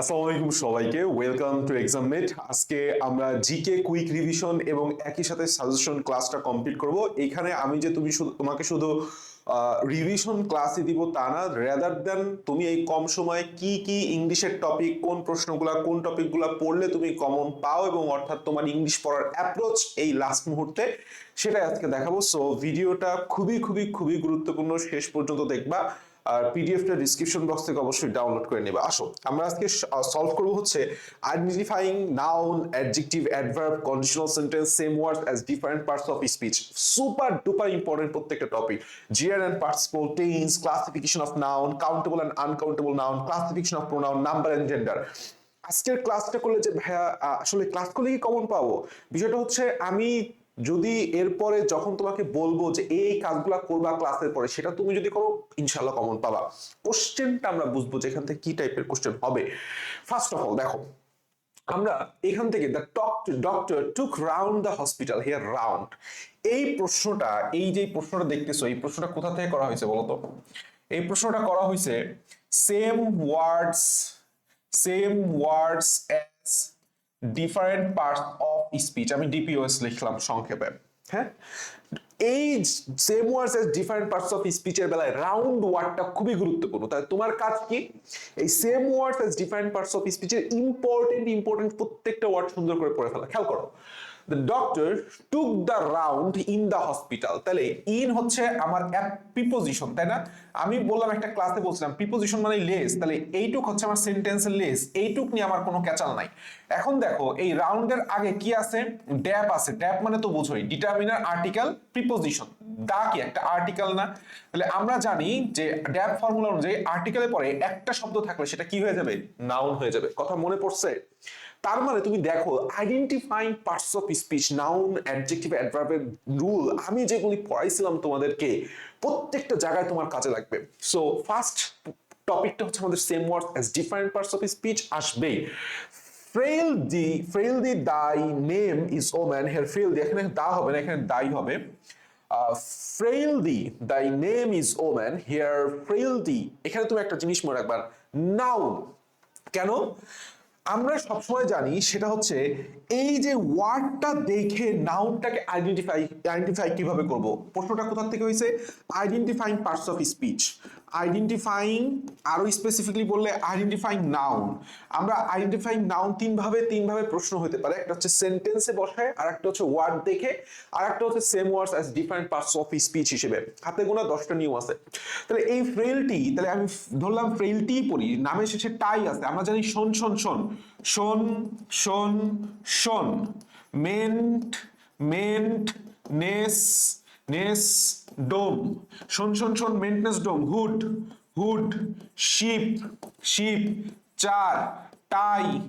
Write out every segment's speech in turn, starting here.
আসসালামু আলাইকুম সবাইকে। ওয়েলকাম টু এক্সাম মেট আজকে আমরা জিকে কুইক রিভিশন এবং একই সাথে সাজেশন ক্লাসটা কমপ্লিট করব। এইখানে আমি যে তুমি শুধু, তোমাকে শুধু রিভিশন ক্লাসই দিব তা না রেদার দেন তুমি এই কম সময়ে কি কি ইংলিশের টপিক কোন প্রশ্নগুলা, কোন টপিকগুলা পড়লে তুমি কমন পাও এবং অর্থাৎ তোমার ইংলিশ পড়ার অ্যাপ্রোচ এই লাস্ট মুহূর্তে, সেটাই আজকে দেখাবো। সো ভিডিওটা খুবই খুবই খুবই গুরুত্বপূর্ণ। শেষ পর্যন্ত দেখবা। আর পিডিএফটা ডিসক্রিপশন বক্স থেকে অবশ্যই ডাউনলোড করে নেবে। আসো, আমরা আজকে সলভ করব হচ্ছে identifying noun adjective adverb conditional sentence same words as different parts of speech super duper important প্রত্যেকটা topic gerund and participle tense classification of noun countable and uncountable noun classification of pronoun number and gender আজকের ক্লাসটা করলে যে ভাইয়া আসলে class করলে কি common পাবো? বিষয়টা হচ্ছে আমি যদি এরপরে যখন তোমাকে বলব যে এই কাজগুলো করবা ক্লাসের পরে, সেটা তুমি যদি করো ইনশাল্লাহ কমন পাবা। কোশ্চেনটা আমরা বুঝব যে এখান থেকে কি টাইপের কোশ্চেন হবে। ফার্স্ট অফ অল দেখো, আমরা এখান থেকে the doctor took round the hospital here round এই প্রশ্নটা, এই যে প্রশ্নটা দেখতেছো, এই প্রশ্নটা কোথা থেকে করা হয়েছে বলতো? এই প্রশ্নটা করা হয়েছে same words same words as different parts of speech আমি ডিপিওএস লিখলাম সংক্ষেপে হ্যাঁ? এই same words as different parts of স্পিচের বেলায় রাউন্ড ওয়ার্ডটা খুবই গুরুত্বপূর্ণ। তাহলে তোমার কাজ কি? এই same words as different parts of স্পিচের important important প্রত্যেকটা ওয়ার্ড সুন্দর করে পড়ে ফেলা। খেয়াল করো the doctor took the round in the hospital তাহলে ইন হচ্ছে আমার প্রিপোজিশন তাই না? আমি বললাম একটা ক্লাসে বলছিলাম প্রিপোজিশন মানে লেস তাহলে এইটুক হচ্ছে আমার সেন্টেন্সের লেস এইটুক নিয়ে আমার কোনো ক্যাচাল নাই। এখন দেখো, এই রাউন্ডের আগে কি আছে? ড্যাপ আছে। ড্যাপ মানে তো বোঝোই ডিটারমিনার আর্টিকেল প্রিপোজিশন দা কি একটা আর্টিকেল না? তাহলে আমরা জানি যে ড্যাপ ফর্মুলা অনুযায়ী আর্টিকেলের পরে একটা শব্দ থাকলে সেটা কি হয়ে যাবে? নাউন হয়ে যাবে। কথা মনে পড়ছে? তার মানে তুমি দেখো identifying parts of speech noun adjective অ্যাডভার্বের rule আমি যেগুলি পড়াইছিলাম তোমাদেরকে, প্রত্যেকটা জায়গায় তোমার কাজে লাগবে। সো ফার্স্ট টপিকটা হচ্ছে আমাদের same words as different parts of speech আসবেই। Frailty frailty thy name is woman here frailty এখানে দা হবে না, এখানে দাই হবে। Frailty thy name is woman here frailty এখানে তুমি একটা জিনিস মনে রাখবা নাউন কেন? আমরা সবসময় জানি সেটা হচ্ছে এই যে ওয়ার্ডটা দেখে নাউনটাকে আইডেন্টিফাই আইডেন্টিফাই কীভাবে করব? প্রশ্নটা কোথা থেকে হয়েছে? Identifying parts of speech identifying আরও স্পেসিফিকলি বললে আইডেন্টিফাইং নাউন আমরা আইডেন্টিফাইং নাউন তিন ভাবে তিন ভাবে প্রশ্ন হতে পারে। একটা হচ্ছে সেন্টেন্সে বসায় আর একটা হচ্ছে ওয়ার্ড দেখে আর একটা হচ্ছে same words as different parts of speech হিসেবে। হাতে গোনা দশটা নিয়ম আছে। তাহলে এই ফ্রেলটি তাহলে আমি ধরলাম ফ্রেলটি পড়ি নামে শেষে টাই আছে। আমরা জানি শোন শোন tion. Tion tion tion. Ment ment ness ness dom. শোন শোন শোন maintenance dom. Hood hood, ship ship, চার, টাই,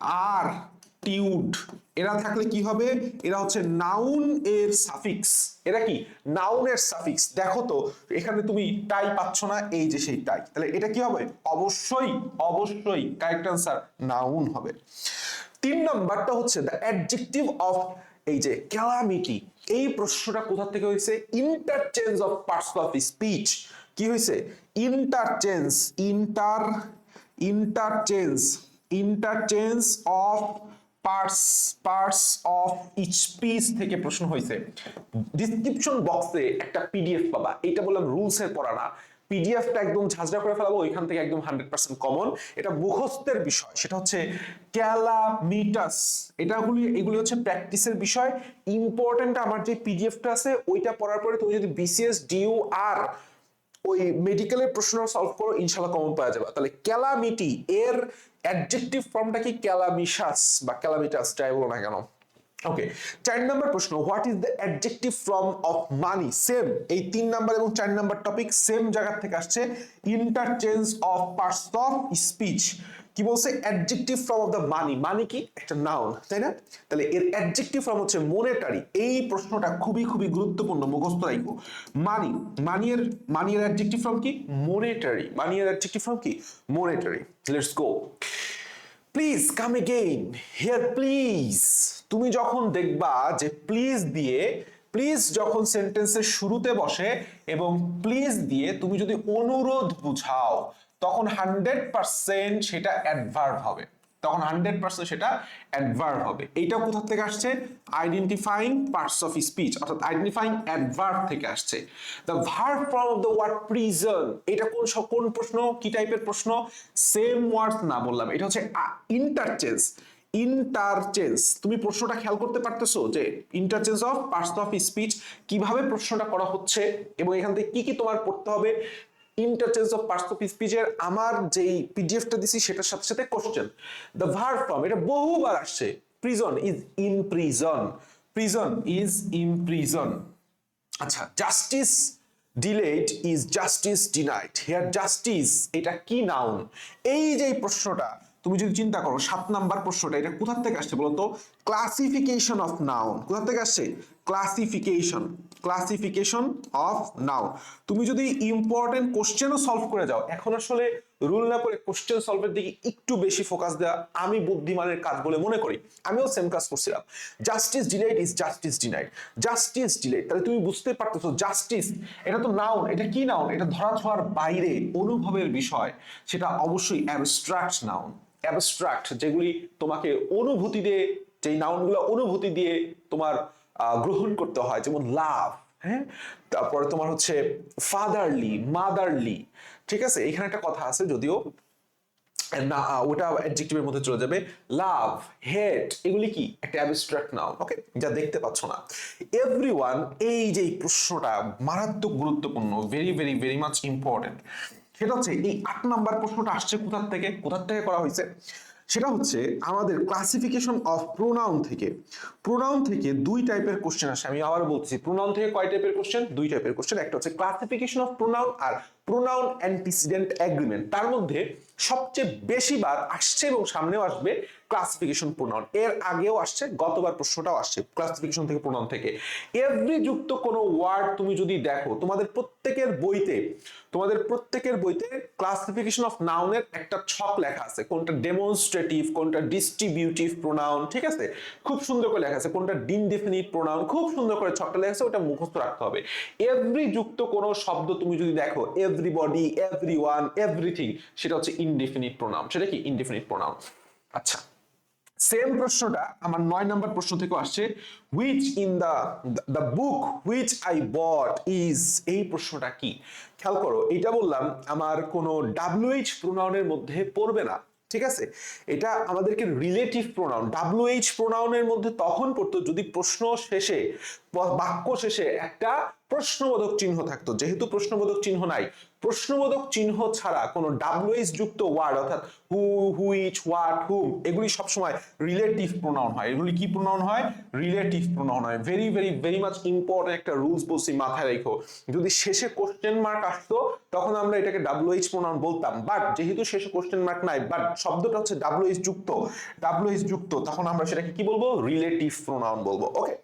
আর, টিউড। এরা থাকলে কি হবে? এরা হচ্ছে নাউন এর সাফিক্স। এরা কি? নাউন এর সাফিক্স। দেখো তো, এখানে তুমি টাই পাচ্ছ না, এই যে সেই টাই। তাহলে এটা কি হবে? অবশ্যই অবশ্যই কারেক্ট আনসার নাউন হবে। তিন নাম্বারটা হচ্ছে দ্য অ্যাডজেক্টিভ অফ এই যে ক্যালামিটি এই প্রশ্নটা কোথা থেকে হয়েছে? Interchange of parts of speech কি হয়েছে? Interchange inter interchange interchange of parts parts of speech থেকে প্রশ্ন হয়েছে। ডিসক্রিপশন বক্সে একটা পিডিএফ পাবা। এটা বললাম রুলস এর পড়া না। পিডিএফটা একদম ঝাঁঝরা করে ফেলাবো, ওইখান থেকে একদম হান্ড্রেড পার্সেন্ট কমন এটা মুখস্থের বিষয়, সেটা হচ্ছে ক্যালামিটাস। এটাগুলি, এগুলি হচ্ছে প্র্যাকটিসের বিষয়। ইম্পর্টেন্ট আমার যে পিডিএফটা আছে, ওইটা পড়ার পরে তুমি যদি বিসিএস ডিউ আর ওই মেডিকেলের প্রশ্ন সলভ করো ইনশাল্লাহ কমন পাওয়া যাবে। তাহলে ক্যালামিটি, এর অ্যাডজেক্টিভ ফর্মটা কি? ক্যালামিশাস বা ক্যালামিটাস, যাই বলো না কেন। ওকে চার নাম্বার প্রশ্ন what is the adjective form of money same এই তিন নাম্বার এবং চার নাম্বার টপিক সেম জায়গা থেকে আসছে interchange of parts of speech কি বলছে? Adjective form of the money money কি? একটা নাউন তাই না? তাহলে এর অ্যাডজেক্টিভ ফর্ম হচ্ছে মনেটারি এই প্রশ্নটা খুবই খুবই গুরুত্বপূর্ণ, মুখস্থ রাখব। মানি মানিয়ের মানিয়ের অ্যাডজেক্টিভ ফর্ম কি? মনেটারি মানিয়ের অ্যাডজেক্টিভ ফর্ম কি? Monetary let's go please come again here please তুমি যখন দেখবা যে প্লিজ দিয়ে প্লিজ যখন সেন্টেন্সের শুরুতে বসে এবং প্লিজ দিয়ে তুমি যদি অনুরোধ বুঝাও, তখন হান্ড্রেড পার্সেন্ট সেটা অ্যাডভার্ব হবে। তখন হান্ড্রেড পার্সেন্ট সেটা অ্যাডভার্ব হবে। এইটা কোথা থেকে আসছে? আইডেন্টিফাইং পার্টস অফ স্পিচ অর্থাৎ আইডেন্টিফাইং অ্যাডভার্ব থেকে আসছে। The verb of the word prison এটা কোন কোন প্রশ্ন? কি টাইপের প্রশ্ন? সেম ওয়ার্ডস না বললাম। এটা হচ্ছে ইন্টারচেঞ্জ ইন্টারচেঞ্জ তুমি প্রশ্নটা খেয়াল করতে পারতেছো যে interchange of parts of speech কীভাবে প্রশ্নটা করা হচ্ছে এবং এখান থেকে কি কি তোমার পড়তে হবে? ইন্টারচেঞ্জ অফ পার্টস অফ স্পিচের আমার যেই পিডিএফটা দিছি, সেটার সাথে সাথে কোশ্চেন দ্য ভার্ব ফর্ম এটা বহুবার আসছে। Prison is in prison is in prison আচ্ছা justice delayed is justice denied here justice এটা কি নাউন এই যে প্রশ্নটা, তুমি যদি চিন্তা করো, সাত নাম্বার প্রশ্নটা, এটা কোথা থেকে আসছে বলতো? ক্লাসিফিকেশন অফ নাউন কোথা থেকে আসছে? ক্লাসিফিকেশন ক্লাসিফিকেশন অফ নাউন তুমি যদি ইম্পর্টেন্ট কোশ্চেনও সলভ করে যাও, এখন আসলে রুল না করে কোশ্চেন সলভের দিকে একটু বেশি ফোকাস দেওয়া আমি বুদ্ধিমানের কাজ বলে মনে করি। আমিও সেম কাজ করছিলাম। Justice delayed is justice denied justice delayed তাহলে তুমি বুঝতে পারতেছো জাস্টিস এটা তো নাউন এটা কি নাউন এটা ধরা ছোঁয়ার বাইরে অনুভবের বিষয়, সেটা অবশ্যই অ্যাবস্ট্রাক্ট নাউন অ্যাবস্ট্রাক্ট যেগুলি তোমাকে অনুভূতি দিয়ে, যেই নাউনগুলো অনুভূতি দিয়ে তোমার গ্রহণ করতে হয়, যেমন লাভ হ্যাঁ? তারপরে তোমার হচ্ছে ফাদারলি মাদারলি ঠিক আছে? এখানে একটা কথা আছে, যদিও না ওটা অ্যাডজেক্টিভের মধ্যে চলে যাবে লাভ হেট এগুলি কি? একটা অ্যাবস্ট্রাক্ট নাউন ওকে যা দেখতে পাচ্ছ না। এভরিওয়ান এই যে প্রশ্নটা মারাত্মক গুরুত্বপূর্ণ very very very much important সেটা হচ্ছে, এই আট নাম্বার প্রশ্নটা আসছে কোথার থেকে? কোথার থেকে করা হয়েছে? সেটা হচ্ছে আমাদের ক্লাসিফিকেশন অফ প্রোনাউন থেকে। প্রোনাউন থেকে দুই টাইপের কোশ্চেন আসে। আমি আবার বলছি প্রোনাউন থেকে কয় টাইপের কোশ্চেন দুই টাইপের কোশ্চেন একটা হচ্ছে ক্লাসিফিকেশন অফ প্রোনাউন আর প্রোনাউন অ্যান্টিসিডেন্ট অ্যাগ্রিমেন্ট তার মধ্যে সবচেয়ে বেশি বার আসছে এবং সামনেও আসবে ক্লাসিফিকেশন প্রোনাউন এর আগেও আসছে, গতবার প্রশ্নটাও আসছে ক্লাসিফিকেশন থেকে প্রোনাউন থেকে। এভরি যুক্ত কোনো ওয়ার্ড তুমি যদি দেখো, তোমাদের প্রত্যেকের বইতে, তোমাদের প্রত্যেকের বইতে ক্লাসিফিকেশন অফ নাউনের একটা ছক লেখা আছে। কোনটা ডেমনস্ট্রেটিভ কোনটা ডিস্ট্রিবিউটিভ প্রোনাউন ঠিক আছে? খুব সুন্দর করে লেখা আছে। কোনটা ডিনডেফিনিট প্রোনাউন খুব সুন্দর করে ছকটা লেখা আছে, ওটা মুখস্থ রাখতে হবে। এভরি যুক্ত কোনো শব্দ তুমি যদি দেখো এভরিবডি এভরি ওয়ান এভরিথিং সেটা হচ্ছে ইনডেফিনিট প্রোনাউন সেটা কি? ইনডেফিনিট প্রোনাউন আচ্ছা। সেম প্রশ্নটা আমার নয় নাম্বার প্রশ্ন থেকে আসছে which in the the book which I bought is এই প্রশ্নটা কি? খেয়াল করো, এটা বললাম আমার কোনো ডাব্লিউএইচ প্রোনাউনের মধ্যে পড়বে না, ঠিক আছে? এটা আমাদেরকে রিলেটিভ প্রোনাউন ডাব্লিউএইচ প্রোনাউনের মধ্যে তখন পড়তো যদি প্রশ্ন শেষে বাক্য শেষে একটা প্রশ্নবোধক চিহ্ন থাকতো। যেহেতু প্রশ্নবোধক চিহ্ন নাই, প্রশ্নবোধক চিহ্ন ছাড়া কোনো ডাব্লিউএইচ যুক্ত ওয়ার্ড অর্থাৎ হু হুইচ হোয়াট হুম এগুলি সবসময় রিলেটিভ প্রোনাউন হয়। এগুলি কি প্রোনাউন হয়? রিলেটিভ প্রোনাউন হয়। Very very very much important একটা রুলস বলছি মাথায় রেখো। যদি শেষে কোশ্চেন মার্ক আসতো, তখন আমরা এটাকে ডাব্লিউএইচ প্রোনাউন বলতাম। বাট যেহেতু শেষে কোশ্চেন মার্ক নাই বাট শব্দটা হচ্ছে ডাব্লিউএইচ যুক্ত ডাব্লিউএইচ যুক্ত, তখন আমরা সেটাকে কি বলব? রিলেটিভ প্রোনাউন বলব। ওকে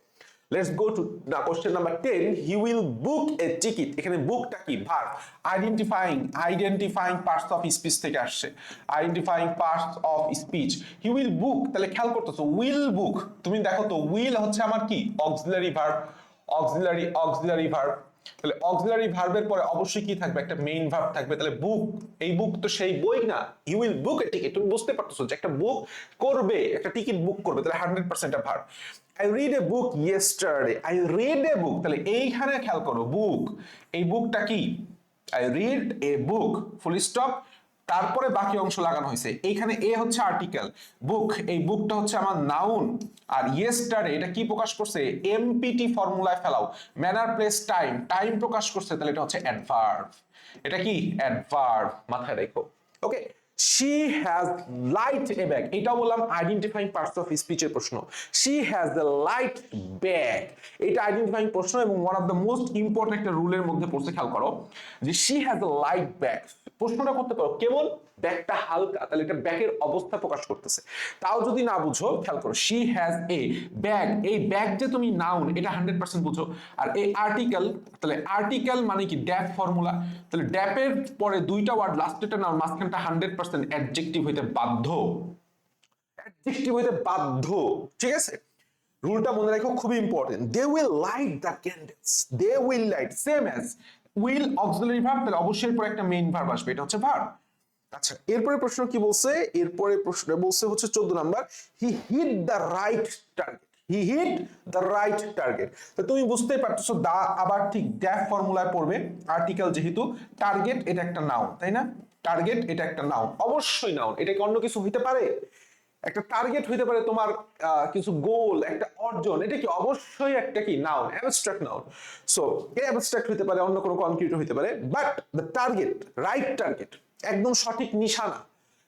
লেটস গো টু না question number 10 he will book a ticket এখানে বুকটা কি? Verb identifying identifying parts of speech থেকে আসছে। Identifying parts of speech he will book তাহলে খেয়াল করতেছো উইল বুক তুমি দেখো তো উইল হচ্ছে আমার কি? Auxiliary verb auxiliary auxiliary verb তাহলে অক্সিলারি ভার্বের পরে অবশ্যই কি থাকবে? একটা মেইন ভার্ব থাকবে। তাহলে বুক এই বুক তো সেই বই না। You will book a ticket তুমি বুঝতে পারতেছো যে একটা বুক করবে, একটা টিকিট বুক করবে। তাহলে hundred percent verb I read a book yesterday I read a book তাহলে এইখানে খেয়াল করো বুক এই বুকটা কি? I read a book full stop তারপরে বাকি অংশ লাগানো হয়েছে। এইখানে এ হচ্ছে আর্টিকেল বুক এই বুকটা হচ্ছে আমার নাউন আর ইয়েস্টারডে এটা কি প্রকাশ করছে? এমপিটি ফর্মুলায় ফেলাও। ম্যানার প্লেস টাইম টাইম প্রকাশ করছে, তাহলে এটা হচ্ছে অ্যাডভার্ব এটা কি? অ্যাডভার্ব মাথায় রেখো। Okay she has light a এটাও বললাম আইডেন্টিফাইং পার্টস অফ স্পিচের প্রশ্ন। She has the light bag এটা আইডেন্টিফাইং প্রশ্ন এবং one of the most important একটা রুলের মধ্যে পড়ছে, খেয়াল করো। যে she has a light bag প্রশ্নটা করতে পারো। কেমন? ব্যাগটা হালকা, তাহলে এটা ব্যাগের অবস্থা প্রকাশ করতেছে। তাও যদি না বুঝো, খেয়াল করো শি হ্যাজ এ ব্যাগ এই ব্যাগ যে তুমি নাউন এটা হান্ড্রেড পার্সেন্ট বুঝো। আর এই আর্টিকেল তাহলে আর্টিকেল মানে কি? ড্যাপ ফর্মুলা তাহলে ড্যাপের পরে দুইটা ওয়ার্ড লাস্টেটা নাউন মাঝখানটা হান্ড্রেড পার্সেন্ট অ্যাডজেক্টিভ হইতে বাধ্য। অ্যাডজেক্টিভ হইতে বাধ্য, ঠিক আছে? রুলটা মনে রাখো, খুবই important they will light the candles they will light same as will auxiliary verb তাহলে অবশ্যই পরে একটা মেইন ভার্ব আসবে, এটা হচ্ছে ভার্ব আচ্ছা এরপরে প্রশ্ন কি বলছে? এরপরে প্রশ্ন বলছে হচ্ছে চোদ্দ number. He hit the right target. He hit the right target. তো তুমি বুঝতেই পারতেছো দা আবার ঠিক ড্যাফ ফর্মুলায় পড়বে। আর্টিকেল যেহেতু, টার্গেট এটা একটা নাউন তাই না? টার্গেট এটা একটা নাউন অবশ্যই নাউন এটা কি অন্য কিছু হইতে পারে? একটা টার্গেট হইতে পারে তোমার কিছু গোল একটা অর্জন, এটা কি অবশ্যই একটা কি নাউন অ্যাবস্ট্রাক্ট নাউন সো এই অ্যাবস্ট্রাক্ট হইতে পারে, অন্য কোনো কনক্রিট হইতে পারে but the target right target একদম সঠিক নিশানা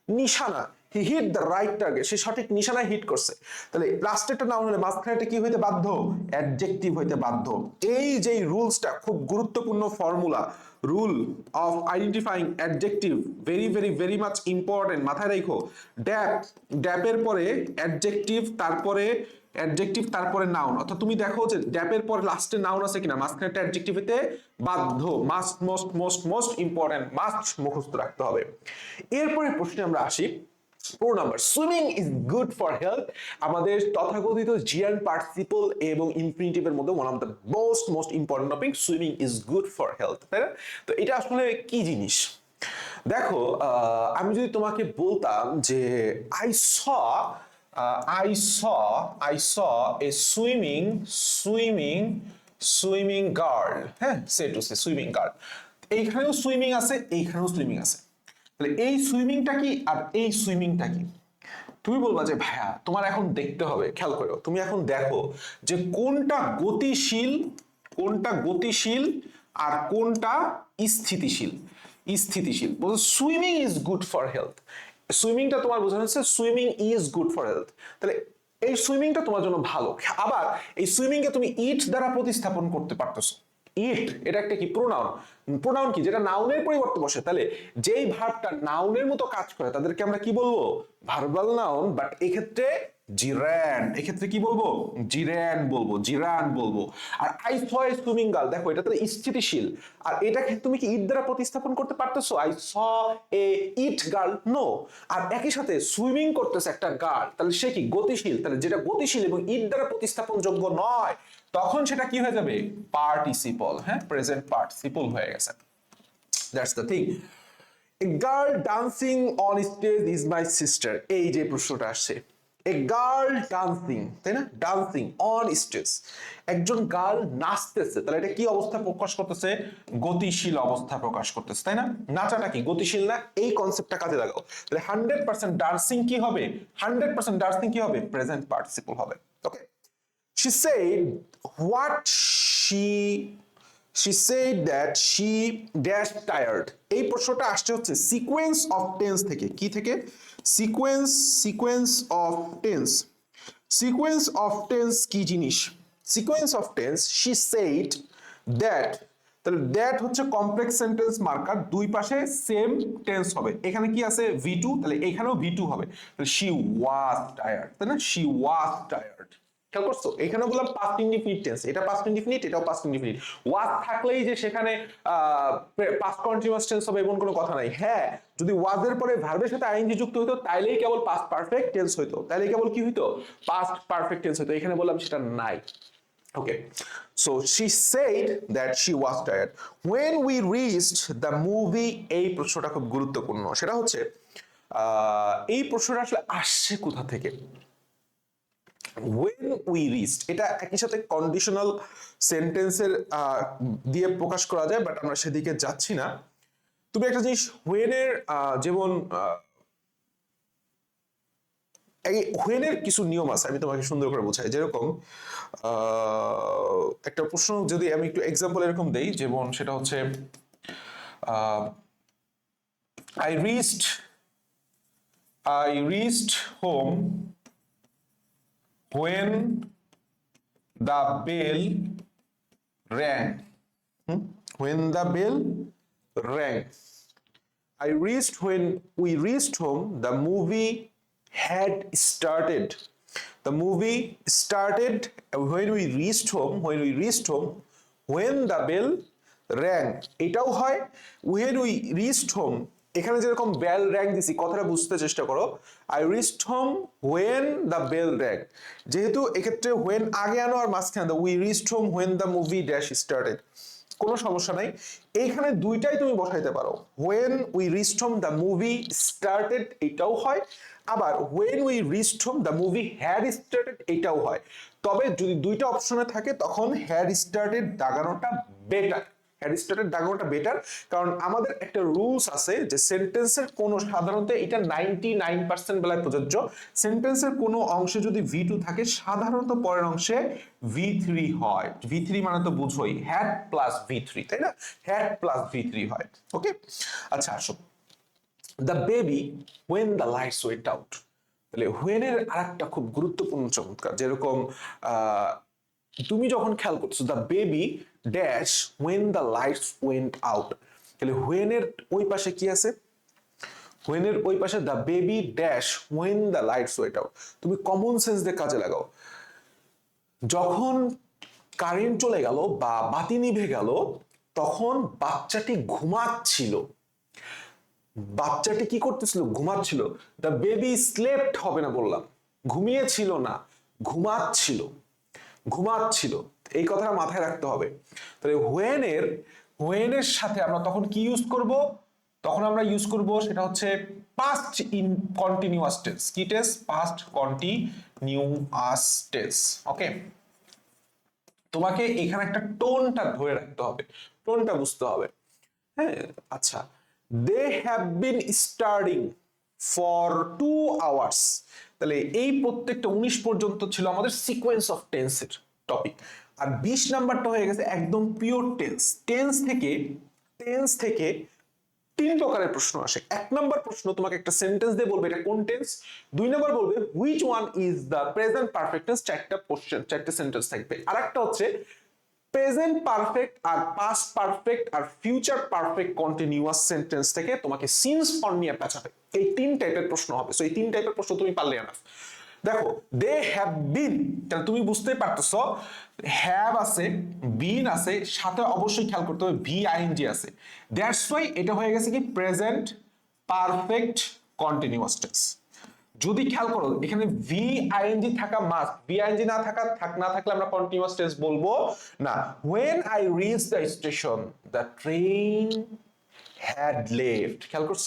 নিশানা he hit the right target সে সঠিক নিশানায় হিট করছে। তাহলে লাস্টেরটা নাউন হলে মাঝখানেটা কি হইতে বাধ্য? অ্যাডজেক্টিভ হইতে বাধ্য। এই যে রুলসটা, খুব গুরুত্বপূর্ণ formula, rule of identifying adjective very very very much important মাথায় রেখো ড্যাপ ড্যাপের পরে অ্যাডজেক্টিভ তারপরে অ্যাডজেক্টিভ তারপরে নাউন অর্থাৎ তুমি দেখো যে ড্যাপের পর লাস্টে নাউন আছে কিনা, মাঝখানে একটা অ্যাডজেক্টিভ হতে বাধ্য must most most most important must মুখস্থ রাখতে হবে। এরপরে প্রশ্নে আমরা আসি number swimming is good for health আমাদের তথাকথিত জিয়ান পার্টিসিপল এবং ইনফিনিটিভের মধ্যে one of the most most important topic swimming is good for health তাই না? তো এটা আসলে কি জিনিস? দেখো আমি যদি তোমাকে বলতাম যে I saw I saw I saw a swimming swimming swimming girl হ্যাঁ সে টু সে সুইমিং গার্ল এইখানেও সুইমিং আছে, এইখানেও সুইমিং আছে। তাহলে এই সুইমিংটা কি আর এই সুইমিংটা কি? তুমি বলবা যে, ভাইয়া, তোমার এখন দেখতে হবে, খেয়াল করো, তুমি এখন দেখো যে কোনটা গতিশীল কোনটা গতিশীল আর কোনটা স্থিতিশীল। স্থিতিশীল, বলছো swimming is good for health সুইমিংটা তোমার বোঝানো হচ্ছে swimming is good for health. তাহলে এই সুইমিংটা তোমার জন্য ভালো। আবার এই সুইমিংকে তুমি ইট দ্বারা প্রতিস্থাপন করতে পারতেছো। ইট এটা একটা কি প্রোনাউন প্রোনাউন কি? যেটা নাউনের পরিবর্তে বসে। তাহলে যেই ভার্বটা নাউনের মতো কাজ করে, তাদেরকে আমরা কি বলব? ভার্বাল নাউন বাট এক্ষেত্রে জিরান। এক্ষেত্রে কি বলব? জিরান বলব জিরান বলব। আর আই স গার্ল দেখো, এটা তো স্থিতিশীল। আর এটাকে তুমি কি ইট দ্বারা প্রতিস্থাপন করতে পারতেছো? I saw a eat girl no আর একই সাথে সুইমিং করতেছে একটা গার্ল তাহলে সে কি? গতিশীল। তাহলে যেটা গতিশীল এবং ইট দ্বারা প্রতিস্থাপন যোগ্য নয়। তখন সেটা কি হয়ে যাবে? পার্টিসিপল হ্যাঁ? প্রেজেন্ট পার্টিসিপল হয়ে গেছে। That's the thing a girl dancing on stage is my sister এই যে প্রশ্নটা আসছে। এ গার্ল ডান্সিং তাই না? ডান্সিং অন স্টেজ একজন গার্ল নাচতেছে, তাহলে এটা কি অবস্থা প্রকাশ করতেছে? গতিশীল অবস্থা প্রকাশ করতেছে, তাই না? নাচাটা কি? গতিশীল না? এই কনসেপ্টটা কাজে লাগাও। তাহলে হান্ড্রেড পার্সেন্ট ডান্সিং কি হবে? হান্ড্রেড পার্সেন্ট ডান্সিং কি হবে? প্রেজেন্ট পার্টিসিপল হবে। ওকে she said what she she said that she dash tired. এই প্রশ্নটা আসছে হচ্ছে সিকোয়েন্স অফ টেন্স থেকে। কি থেকে? Sequence sequence of tense sequence of tense কি জিনিস? Sequence of tense she said that, তাহলে দ্যাট হচ্ছে কমপ্লেক্স সেন্টেন্স মার্কার দুই পাশে সেম টেন্স হবে। এখানে কি আছে? ভি টু তাহলে এখানেও ভি টু হবে। তাহলে শি ওয়াজ টায়ার্ড তাই না? শি ওয়াজ টায়ার্ড খেয়াল করছ? এখানে বললাম পাস্ট ইনডিফিনিট টেন্স এটা পাস্ট ইনডিফিনিট এটাও পাস্ট ইনডিফিনিট ওয়াজ থাকলেই যে সেখানে পাস্ট কন্টিনিউয়াস টেন্স হবে এমন কোনো কথা নাই। হ্যাঁ যদি ওয়াজের পরে ভার্বের সাথে আইএনজি যুক্ত হতো তাইলেই কেবল পাস্ট পারফেক্ট টেন্স হইতো। তাইলেই কেবল কি হইতো? পাস্ট পারফেক্ট টেন্স হইতো। এখানে বললাম সেটা নাই। Okay, so she said that she was tired. When we reached the movie, এই প্রশ্নটা খুব গুরুত্বপূর্ণ। সেটা হচ্ছে এই প্রশ্নটা আসলে আসছে কোথা থেকে? When we reached এটা একই সাথে কন্ডিশনাল সেন্টেন্সের দিয়ে প্রকাশ করা যায় বাট আমরা সেদিকে যাচ্ছি না। তুমি একটা জিনিস এর যেমন এই হোয়েনের কিছু নিয়ম আছে, আমি তোমাকে সুন্দর করে বোঝাই। যেরকম একটা প্রশ্ন যদি আমি একটু এক্সাম্পল এরকম দেই, যেমন সেটা হচ্ছে I reached I reached home when the bell rang when the bell rang I reached when we reached home, the movie had started. The movie started when we reached home, when we reached home, when the bell rang. এটাও হয় when we reached home. এখানে যেরকম bell rang দিছি, কথাটা বুঝতে চেষ্টা করো। I reached home when the bell rang যেহেতু এক্ষেত্রে হোয়েন আগে আনো আর মাঝখানে we reached home when the movie dash started কোনো সমস্যা নাই। এইখানে দুইটাই তুমি বসাইতে পারো। When we reached home the movie started এটাও হয়। আবার when we reached home the movie had started এটাও হয়। তবে যদি দুইটা অপশনে থাকে, তখন হ্যাড স্টার্টেড দাগানোটা বেটার হ্যাড স্টার্টেড বেটার কারণ আমাদের একটা রুলস আছে যে সেন্টেন্সের কোন সাধারণত এটা নাইনটি নাইন পার্সেন্ট বেলায় প্রযোজ্য। সেন্টেন্সের কোনো অংশে যদি ভি টু থাকে, সাধারণত পরের অংশে ভি থ্রি হয়। ভি থ্রি মানে তো বুঝোই হ্যাড প্লাস ভি থ্রি তাই না? হ্যাড প্লাস ভি থ্রি হয় ওকে আচ্ছা আসো। The baby when the lights went out তাহলে হোয়েনের আর একটা খুব গুরুত্বপূর্ণ চমৎকার, যেরকম তুমি যখন খেয়াল করছ the baby dash when the lights went out তাহলে হোয়েনের ওই পাশে কি আছে? হোয়েনের ওই পাশে the baby dash when the lights went out তুমি কমন সেন্স দিয়ে কাজে লাগাও। যখন কারেন্ট চলে গেল বা বাতি নিভে গেল, তখন বাচ্চাটি ঘুমাচ্ছিল। বাচ্চাটি কি করতেছিল? ঘুমাচ্ছিল। দ্য বেবি স্লেপ্ট হবে না বললাম। ঘুমিয়েছিল না। ঘুমাচ্ছিল। ঘুমাচ্ছিল। এই কথাটা মাথায় রাখতে হবে। তাহলে হোয়েনের হোয়েনের সাথে আমরা তখন কি ইউজ করব? তখন আমরা ইউজ করব সেটা হচ্ছে পাস্ট ইন কন্টিনিউয়াস টেন্স কি tense past continuous tense okay তোমাকে এখানে একটা টোনটা ধরে রাখতে হবে। টোনটা বুঝতে হবে। হ্যাঁ আচ্ছা। They have been starting for two hours তাহলে এই প্রত্যেকটা উনিশ পর্যন্ত ছিল আমাদের সিকোয়েন্স অফ টেন্সের টপিক আর বিশ নাম্বারটা হয়ে গেছে একদম পিওর টেন্স টেন্স থেকে টেন্স থেকে তিন প্রকারের প্রশ্ন আসে। এক নম্বর প্রশ্ন তোমাকে একটা সেন্টেন্স দিয়ে বলবে, এটা কোন টেন্স দুই নম্বর বলবে which one is the present perfect tense চারটা কোশ্চেন চারটা সেন্টেন্স থাকবে। আর একটা হচ্ছে প্রেজেন্ট পারফেক্ট আর পাস্ট পারফেক্ট আর ফিউচার পারফেক্ট কন্টিনিউয়াস সেন্টেন্স থেকে তোমাকে সিন্স ফর্ম নিয়ে পেঁচাবে। এই তিন টাইপের প্রশ্ন হবে। সো এই তিন টাইপের প্রশ্ন তুমি পারলে এনাফ দেখো দে হ্যাভ বিন তাহলে তুমি বুঝতেই পারতেছো হ্যাভ আছে বিন আছে, সাথে অবশ্যই খেয়াল করতে হবে ভি আইএনজি আছে। দ্যাটস ওয়াই এটা হয়ে গেছে কি প্রেজেন্ট পারফেক্ট কন্টিনিউয়াস টেন্স যদি খেয়াল করো, এখানে ভি আইএনজি থাকা মাস্ট ভি আইএনজি না থাকা, থাক, না থাকলে আমরা কন্টিনিউয়াস টেন্স বলব না। When i reached the station, the train had left খেয়াল করছ?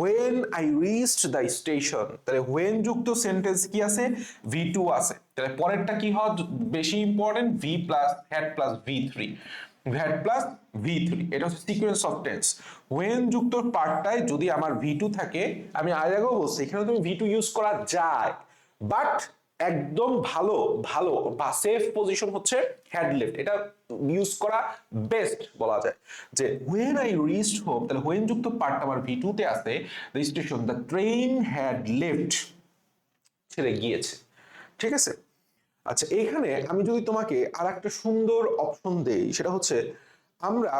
When I reached the station তাহলে when যুক্ত সেন্টেন্স কি আছে? ভি টু আছে। তাহলে পরেরটা কি হয় বেশি important V plus had plus V three had plus V three এটা হচ্ছে সিকোয়েন্স অফ টেন্স ওয়েন যুক্ত পার্টটায় যদি আমার ভি টু থাকে, আমি আগে আগেও বলছি এখানে তুমি ভি টু ইউজ করা যায়। বাট একদম ভালো ভালো বা সেফ পজিশন হচ্ছে হ্যাড লেফট এটা ইউজ করা বেস্ট বলা যায়। যে হোয়েন আই রিচড হোম তাহলে হোয়েন যুক্ত পার্ট আমার ভি তে আছে the station the train had left ছেড়ে গিয়েছে। ঠিক আছে? আচ্ছা এখানে আমি যদি তোমাকে আর একটা সুন্দর অপশন দেই, সেটা হচ্ছে আমরা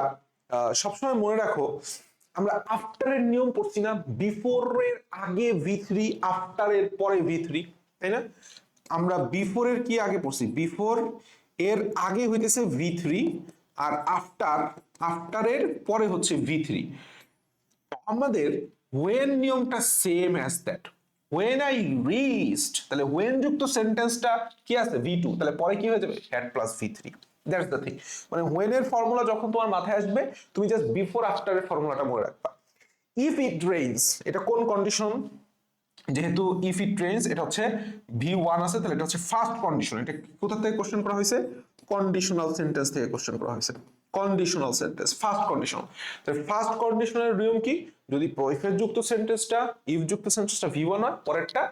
সবসময় মনে রাখো, আমরা আফটারের নিয়ম পড়ছি না বিফোরের আগে ভি থ্রি আফটারের পরে ভি থ্রি তাই না? আমরা বিফোরের কি আগে পড়ছি? বিফোর এর আগে হইতেছে ভি থ্রি আর আফটার আফটারের পরে হচ্ছে ভি থ্রি আমাদের ওয়েন নিয়মটা same as that when I reached তাহলে ওয়েন যুক্ত সেন্টেন্সটা কি আছে? ভি টু তাহলে পরে কি হয়ে যাবে? Had plus V three that's the thing মানে ওয়েন এর ফর্মুলা যখন তোমার মাথায় আসবে, তুমি জাস্ট বিফোর আফটারের ফর্মুলাটা মনে রাখবা। ইফ ইট রেইনস এটা কোন কন্ডিশন যেহেতু ইফ ইট ট্রেন্স এটা হচ্ছে ভি ওয়ান আছে, তাহলে এটা হচ্ছে ফার্স্ট কন্ডিশন এটা কোথা থেকে কোশ্চেন করা হয়েছে? কন্ডিশনাল সেন্টেন্স থেকে কোশ্চেন করা হয়েছে। কন্ডিশনাল সেন্টেন্স ফার্স্ট কন্ডিশন তাহলে ফার্স্ট কন্ডিশনের নিয়ম কি? যদি প্রইফের যুক্ত সেন্টেন্সটা ইফ যুক্ত সেন্টেন্সটা ভি ওয়ান হয়, পরেরটা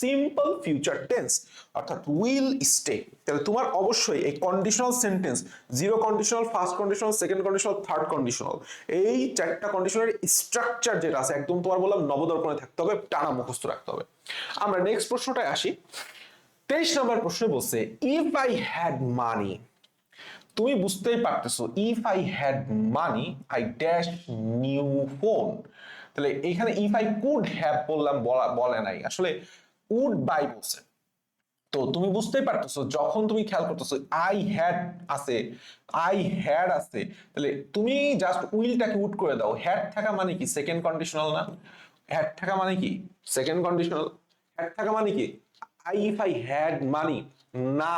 সিম্পল ফিউচার টেন্স অর্থাৎ উইল স্টে তাহলে তোমার অবশ্যই এই conditional sentence zero conditional first conditional second conditional third conditional এই চারটা কন্ডিশনের স্ট্রাকচার যেটা আছে, একদম তোমার বললাম নবদর্পণে থাকতে হবে, টানা মুখস্থ রাখতে হবে। আমরা নেক্সট প্রশ্নটায় আসি। তেইশ নম্বর প্রশ্নে বলছে ইফ আই হ্যাড মানি তুমি বুঝতেই পারতেছো if I had money I dash new phone তাহলে এখানে ইফ আই কুড হ্যাভ বললাম, বলা নাই। আসলে উড বাই বলছে। তো তুমি বুঝতেই পারতেছো, যখন তুমি খেয়াল করতেছো আই হ্যাড আছে আই হ্যাড আছে, তাহলে তুমি জাস্ট উইলটাকে উড করে দাও। হ্যাড থাকা মানে কি? সেকেন্ড কন্ডিশনাল না? হ্যাড থাকা মানে কি? সেকেন্ড কন্ডিশনাল হ্যাড থাকা মানে কি? I if I had money না,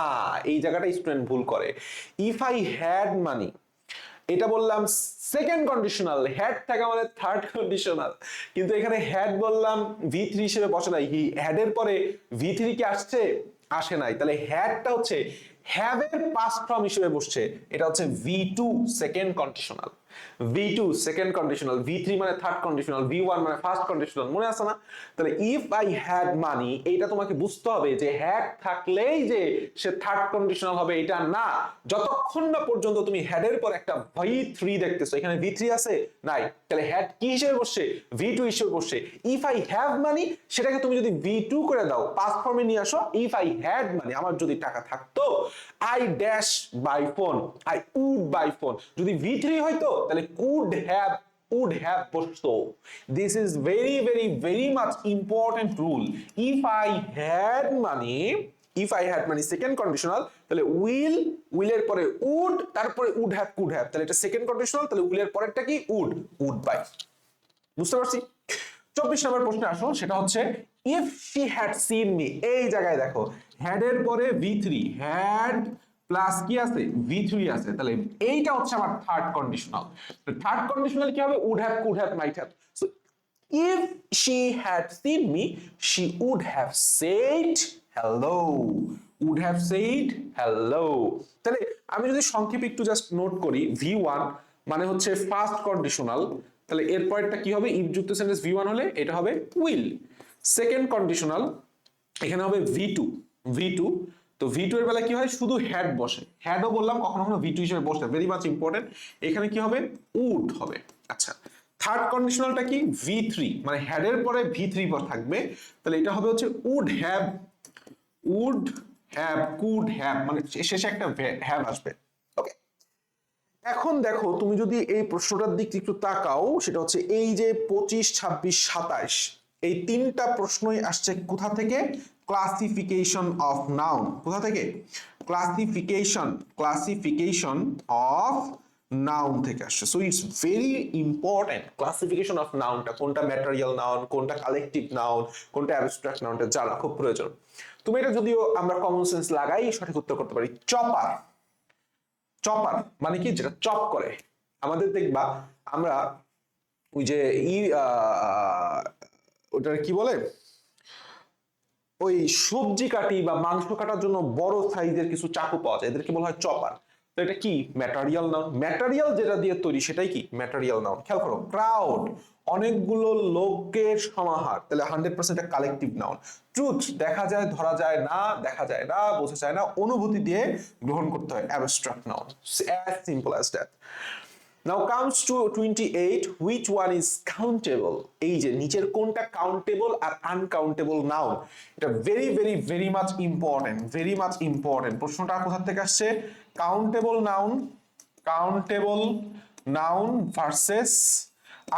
এই জায়গাটা স্টুডেন্ট ভুল করে। ইফ আই হ্যাড মানি এটা বললাম সেকেন্ড কন্ডিশনাল হ্যাড থাকা মানে থার্ড কন্ডিশনাল কিন্তু এখানে হ্যাড বললাম ভি থ্রি হিসেবে বসে নাই। হি হ্যাডের পরে ভি থ্রি কি আসছে? আসে নাই। তাহলে হ্যাডটা হচ্ছে হ্যাভের পাস্ট ফর্ম হিসেবে বসছে। এটা হচ্ছে V two second conditional V two second conditional V three মানে থার্ড কন্ডিশনাল ভি ওয়ান মানে ফার্স্ট কন্ডিশনাল মনে আছে না? তাহলে ইফ আই হ্যাড মানি এইটা তোমাকে বুঝতে হবে যে হ্যাড থাকলেই যে সে থার্ড কন্ডিশনাল হবে, এটা না। যতক্ষণ না পর্যন্ত তুমি হ্যাডের পর একটা ভি থ্রি দেখতেছো, এখানে ভি থ্রি আছে? নাই। তাহলে হ্যাড কি হিসেবে বসছে? ভি টু হিসেবে বসছে। ইফ আই হ্যাভ মানি সেটাকে তুমি যদি ভি টু করে দাও পাস ফর্মে নিয়ে আসো ইফ আই হ্যাড মানি আমার যদি টাকা থাকতো I dash buy phone I would buy phone যদি ভি থ্রি হয়তো, তাহলে কুড হ্যাভ would have বসতো this is very very very much important rule if i had money if i had money second conditional তাহলে will will এর পরে would তারপরে would have could have তাহলে এটা second conditional তাহলে will এর পরেরটা কি would would by বুঝতে পারছি চব্বিশ নম্বর প্রশ্নে আসো সেটা হচ্ছে if she had seen me এই জায়গায় দেখো হ্যাড এর পরে ভি থ্রি হ্যাড প্লাস কি আছে? ভি থ্রি আছে। তাহলে এইটা হচ্ছে আমার থার্ড কন্ডিশনাল থার্ড কন্ডিশনাল কি হবে? Would have could have might have so if she had seen me she would have said hello would have said hello তাহলে আমি যদি সংক্ষেপে একটু জাস্ট নোট করি ভি ওয়ান মানে হচ্ছে ফার্স্ট কন্ডিশনাল তাহলে এর পরেরটা কি হবে? ইফ যুক্ত সেন্টেন্স ভি ওয়ান হলে এটা হবে উইল সেকেন্ড কন্ডিশনাল এখানে হবে ভি টু ভি টু তো ভি টু এর বেলা কি হয়? শুধু হ্যাড বসে। হ্যাডও বললাম, কখনো কখনো ভি টু হিসেবে বসে ভেরি মাচ ইম্পর্টেন্ট এখানে কি হবে? উড হবে। আচ্ছা থার্ড কন্ডিশনালটা কি? ভি থ্রি মানে হ্যাডের পরে ভি থ্রি পর থাকবে। তাহলে এটা হবে হচ্ছে would have would have could have মানে শেষে একটা হ্যাভ আসবে। ওকে এখন দেখো, তুমি যদি এই প্রশ্নটার দিক একটু তাকাও, সেটা হচ্ছে এই যে পঁচিশ, ছাব্বিশ সাতাশ এই তিনটা প্রশ্নই আসছে কোথা থেকে? ক্লাসিফিকেশন অফ নাউন কোথা থেকে? ক্লাসিফিকেশন ক্লাসিফিকেশন অফ নাউন থেকে আসছে। So it's very important classification of নাউনটা কোনটা ম্যাটেরিয়াল নাউন কোনটা কালেকটিভ নাউন কোনটা অ্যাবস্ট্রাক্ট নাউনটা জানা খুব প্রয়োজন। তুমি এটা যদিও আমরা কমন সেন্স লাগাই, সঠিক উত্তর করতে পারি। চপার চপার মানে কি? যেটা চপ করে। আমাদের দেখবা, আমরা ওই যে ই ওটার কি বলে? ওই সবজি কাটি বা মাংস কাটার জন্য বড় সাইজের কিছু চাকু পাওয়া যায়। এদেরকে বলা হয় চপার। তো এটা কি? Material noun. ম্যাটারিয়াল যেটা দিয়ে তৈরি সেটাই কি? Material noun. খেয়াল করো, ক্রাউড। অনেকগুলো লোকের সমাহার। তাহলে hundred percent collective noun truth দেখা যায়, ধরা যায় না, দেখা যায় না, বোঝা যায় না। অনুভূতি দিয়ে গ্রহণ করতে হয়। Abstract noun as simple as that now comes to twenty eight which one is countable এই যে নিচের কোনটা কাউন্টেবল আর আনকাউন্টেবল নাউন এটা very very very much important very much important প্রশ্নটা কোথা থেকে আসছে? Countable noun countable noun versus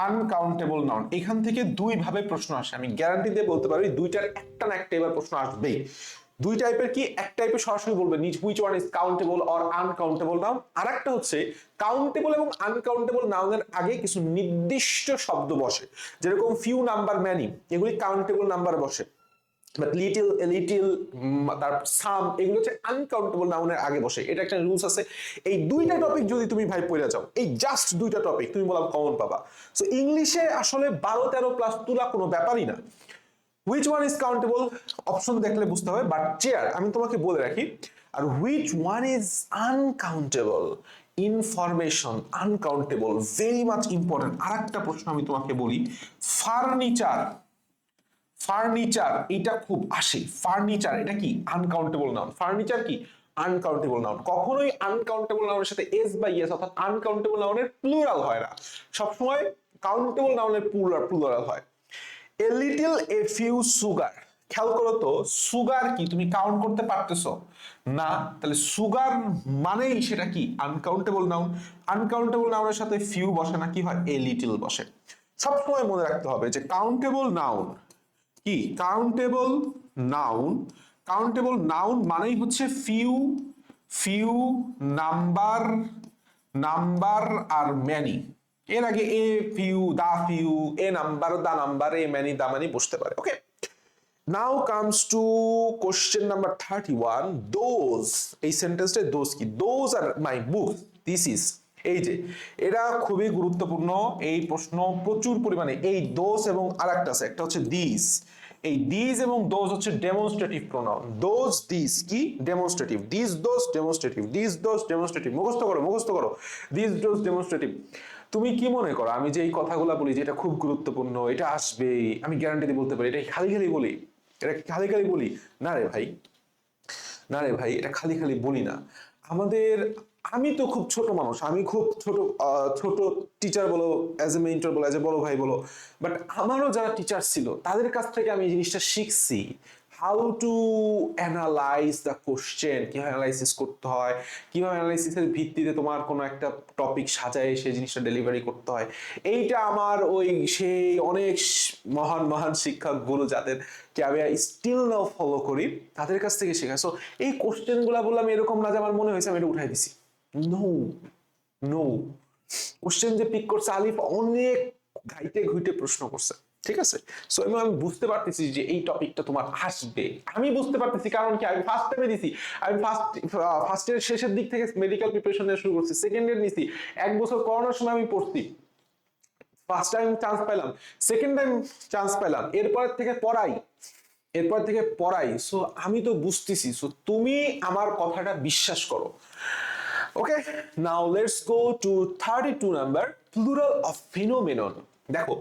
uncountable noun এখান থেকে দুই ভাবে প্রশ্ন আসে। আমি গ্যারান্টি দিয়ে বলতে পারি, দুইটার একটা না একটা এবার প্রশ্ন আসবেই। দুই টাইপের কি? এক টাইপের সরাসরি বলবে নিজ which one is countable or uncountable noun আর একটা হচ্ছে কাউন্টেবল এবং আনকাউন্টেবল নাউনের আগে কিছু নির্দিষ্ট শব্দ বসে। যেরকম ফিউ নাম্বার ম্যানি এগুলি কাউন্টেবল নাম্বার বসে। বাট লিটিল লিটিল তারপর সাম এগুলো হচ্ছে আনকাউন্টেবল নাউনের আগে বসে। এটা একটা রুলস আছে। এই দুইটা টপিক যদি তুমি ভাই পড়ে যাও, এই জাস্ট দুইটা টপিক তুমি বললাম কমন পাবা। সো ইংলিশে আসলে বারো তেরো প্লাস তুলা কোনো ব্যাপারই না। Which one is countable option দেখলে বুঝতে হবে বাট চেয়ার আমি তোমাকে বলে রাখি, আর which one is uncountable information uncountable very much important আর একটা প্রশ্ন আমি তোমাকে বলি ফার্নিচার ফার্নিচার এটা খুব আসে। ফার্নিচার এটা কি? আনকাউন্টেবল নাউন ফার্নিচার কি? আনকাউন্টেবল নাউন কখনোই আনকাউন্টেবল নাউনের সাথে এস বা ইয়েস অর্থাৎ আনকাউন্টেবল নাউনের প্লুরাল হয় না। সবসময় কাউন্টেবল নাউনের প্লুরাল প্লুরাল হয়। A little a few sugar খেয়াল করো তো সুগার কি? তুমি কাউন্ট করতে পারতেছো। না, তাহলে সুগার মানেই সেটা কি? আনকাউন্টেবল নাউন আনকাউন্টেবল নাউনের সাথে ফিউ বসে না, কি হয়? এ লিটল বসে। সবসময় মনে রাখতে হবে যে কাউন্টেবল নাউন কি? কাউন্টেবল নাউন কাউন্টেবল নাউন মানেই হচ্ছে ফিউ ফিউ নাম্বার নাম্বার আর ম্যানি এর আগে a few the few a number the number a many the many বসতে পারে okay now comes to question number thirty one those এই সেন্টেন্সটা দোজ কি? Those are my book this is এই যে এটা খুবই গুরুত্বপূর্ণ, এই প্রশ্ন প্রচুর পরিমাণে, এই দোষ এবং আরেকটা আছে, একটা হচ্ছে দিস এই দিস এবং দোজ হচ্ছে ডেমনস্ট্রেটিভ প্রোনাউন দোজ দিস কি? Demonstrative this those demonstrative this those demonstrative মুখস্থ করো মুখস্থ করো দিস দোজ ডেমনস্ট্রেটিভ তুমি কি মনে করো? আমি যে এই কথাগুলো বলি যে এটা খুব গুরুত্বপূর্ণ, এটা আসবেই, আমি গ্যারান্টি দিয়ে বলতে পারি এটা খালি খালি বলি এটা খালি খালি বলি? না রে ভাই, না রে ভাই, এটা খালি খালি বলি না। আমাদের, আমি তো খুব ছোট মানুষ, আমি খুব ছোট ছোট টিচার বলো অ্যাজ এ মেন্টর বলো অ্যাজ এ বড় ভাই বলো বাট আমারও যারা টিচার ছিল, তাদের কাছ থেকে আমি এই জিনিসটা শিখছি। How to analyze the question কীভাবে অ্যানালাইসিস করতে হয়, কীভাবে অ্যানালাইসিসের ভিত্তিতে তোমার কোনো একটা টপিক সাজায় সেই জিনিসটা ডেলিভারি করতে হয়, এইটা আমার ওই সেই অনেক মহান মহান শিক্ষকগুলো যাদের কে আমি স্টিল নাও ফলো করি, তাদের কাছ থেকে শেখা সো এই কোশ্চেনগুলো বললাম এরকম না যে আমার মনে হয়েছে আমি এটা উঠাই দিছি। নো নো কোশ্চেন যে পিক করছে, আলিফ অনেক ঘাইতে ঘুইটে প্রশ্ন করছে। ঠিক আছে? সো এবং আমি বুঝতে পারতেছি যে এই টপিকটা তোমার আসবে। আমি বুঝতে পারতেছি কারণ কি? আমি ফার্স্ট টাইমে দিছি। আমি ফার্স্ট ফার্স্ট ইয়ার শেষের দিক থেকে মেডিকেল প্রিপারেশন শুরু করছি। সেকেন্ড ইয়ার নিছি। এক বছর করোনার সময় আমি পড়ছি। ফার্স্ট টাইম চান্স পেলাম সেকেন্ড টাইম চান্স পেলাম এরপর থেকে পড়াই। এরপর থেকে পড়াই। সো আমি তো বুঝতেছি। সো তুমি আমার কথাটা বিশ্বাস করো। Okay now let's go to thirty two number plural of phenomenon দেখো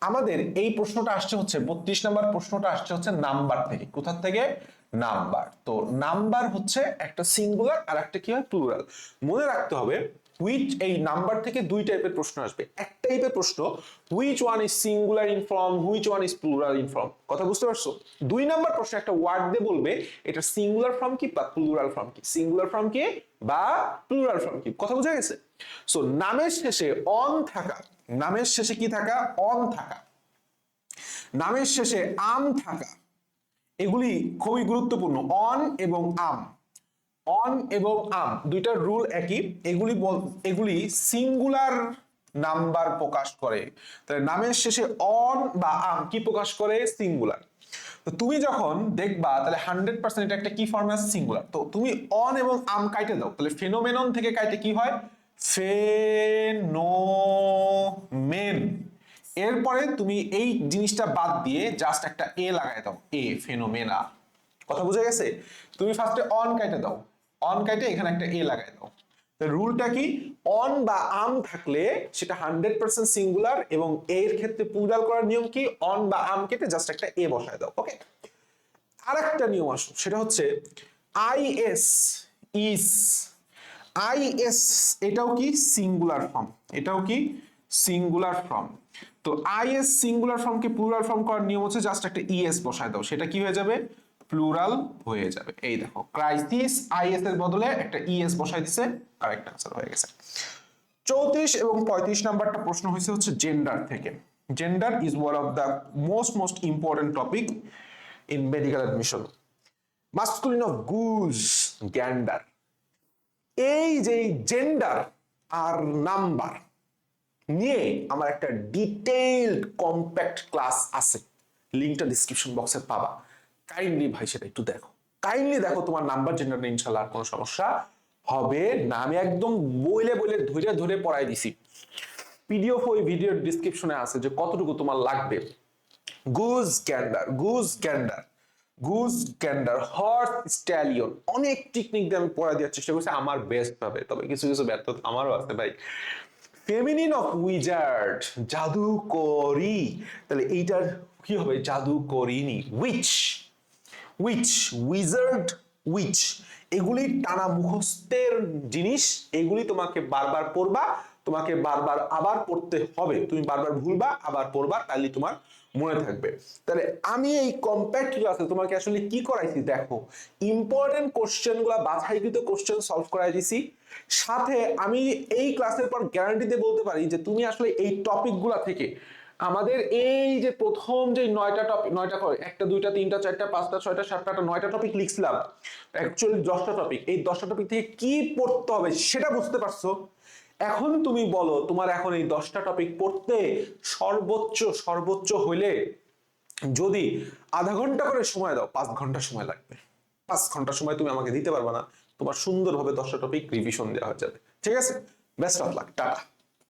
আমাদের এই প্রশ্নটা আসছে হচ্ছে, বত্রিশ নাম্বার প্রশ্নটা আসছে হচ্ছে নাম্বার থেকে। কোথার থেকে? নাম্বার। তো নাম্বার হচ্ছে একটা সিঙ্গুলার আর একটা কি হয়? প্লুরাল। মনে রাখতে হবে হুইচ এই নাম্বার থেকে দুই টাইপের প্রশ্ন আসবে। এক টাইপের প্রশ্ন which one is singular in form which one is plural in form কথা বুঝতে পারছ? দুই নাম্বার প্রশ্ন একটা ওয়ার্ড দিয়ে বলবে, এটা সিঙ্গুলার ফর্ম কি বা প্লুরাল ফর্ম কি? সিঙ্গুলার ফর্ম কি বা প্লুরাল ফর্ম কি? কথা বোঝা গেছে? সো নামের শেষে অন থাকা নামের শেষে কি থাকা? অন থাকা। নামের শেষে আম থাকা। এগুলি খুবই গুরুত্বপূর্ণ। অন এবং আম। অন এবং আম দুইটার রুল একই। এগুলি এগুলি সিঙ্গুলার নাম্বার প্রকাশ করে। তাহলে নামের শেষে অন বা আম কি প্রকাশ করে? সিঙ্গুলার। তো তুমি যখন দেখবা, তাহলে হান্ড্রেড পার্সেন্ট এটা একটা কি ফর্মে সিঙ্গুলার। তো তুমি অন এবং আম কাইটে দাও। তাহলে ফেনোমেনন থেকে কাইটে কি হয়? ফেনোমেন। এরপরে তুমি এই জিনিসটা বাদ দিয়ে জাস্ট একটা এ লাগাই দাও। A phenomena. কথা বুঝে গেছে? তুমি ফার্স্টে অন কাইটে দাও। অন কাইটে এখানে একটা এ লাগাই দাও। রুলটা কি? অন বা আম থাকলে সেটা হান্ড্রেড পার্সেন্ট সিঙ্গুলার এবং এর ক্ষেত্রে প্লুরাল করার নিয়ম কি? অন বা আম কেটে জাস্ট একটা এ বসায় দাও। ওকে আর একটা নিয়ম আসো সেটা হচ্ছে আইএস ইস আইএস এটাও কি সিঙ্গুলার ফর্ম এটাও কি সিঙ্গুলার ফর্ম তো আইএস সিঙ্গুলার ফর্মকে প্লুরাল ফর্ম করার নিয়ম হচ্ছে জাস্ট একটা ইএস বসায় দাও, সেটা কি হয়ে যাবে? প্লুরাল হয়ে যাবে। এই দেখো ক্রাইসিস আইএস এর বদলে একটা ইএস বসাই দিছে কারেক্ট আনসার হয়ে গেছে। চৌত্রিশ এবং পঁয়ত্রিশ নাম্বারটা প্রশ্ন হয়েছে হচ্ছে জেন্ডার থেকে। Gender is one of the most most important topic in medical admission masculine of goose gander এই যে জেন্ডার আর নাম্বার নিয়ে আমার একটা ডিটেইলড কম্প্যাক্ট ক্লাস আছে। লিঙ্কটা ডিসক্রিপশন বক্সে পাবা। কাইন্ডলি ভাই, সেটা একটু দেখো। কাইন্ডলি দেখো তোমার নাম্বার জেন্ডার নিয়ে ইনশাল্লাহ কোনো সমস্যা হবে না। আমি একদম বইলে বইলে ধরে ধরে পড়াই দিছি। পিডিএফ ওই ভিডিওর ডিসক্রিপশনে আছে যে কতটুকু তোমার লাগবে। Goose gander goose gander goose gander horse, stallion অনেক টেকনিক দিয়ে আমি পড়া দেওয়ার চেষ্টা করছি, আমার বেস্ট ভাবে। তবে কিছু কিছু ব্যর্থতা আমারও আছে ভাই। ফেমিনিন অফ উইজার্ড জাদুকরি। তাহলে এইটার কি হবে? জাদুকরিনি উইচ উইচ উইজার্ড উইচ এগুলি টানা মুখস্থের জিনিস, এগুলি তোমাকে বারবার পড়বা। তোমাকে বারবার আবার পড়তে হবে। তুমি বারবার ভুলবা, আবার পড়বা তাহলে তোমার মনে থাকবে। তাহলে আমি এই কম্প্যাক্ট ক্লাসে তোমাকে আসলে কি করাইছি দেখো ইম্পর্টেন্ট কোশ্চেনগুলা বাছাইকৃত কোশ্চেন সলভ করাই দিছি সাথে আমি এই ক্লাসের পর গ্যারান্টি দিয়ে বলতে পারি যে তুমি আসলে এই টপিকগুলা থেকে আমাদের এই যে প্রথম যে নয়টা টপিক নয়টা করে, একটা, দুইটা, তিনটা, চারটা, পাঁচটা, ছয়টা, সাতটা, আটটা, নয়টা টপিক লিখছিলাম। অ্যাকচুয়ালি দশটা টপিক এই দশটা টপিক থেকে কি পড়তে হবে সেটা বুঝতে পারছ? এখন তুমি বলো, তোমার এখন এই দশটা টপিক পড়তে সর্বোচ্চ সর্বোচ্চ হইলে যদি আধা ঘণ্টা করে সময় দাও, পাঁচ ঘণ্টা সময় লাগবে। পাঁচ ঘণ্টা সময় তুমি আমাকে দিতে পারবে না, তোমার সুন্দরভাবে দশটা টপিক রিভিশন দেওয়া হয়ে যাবে। ঠিক আছে? Best of luck tata.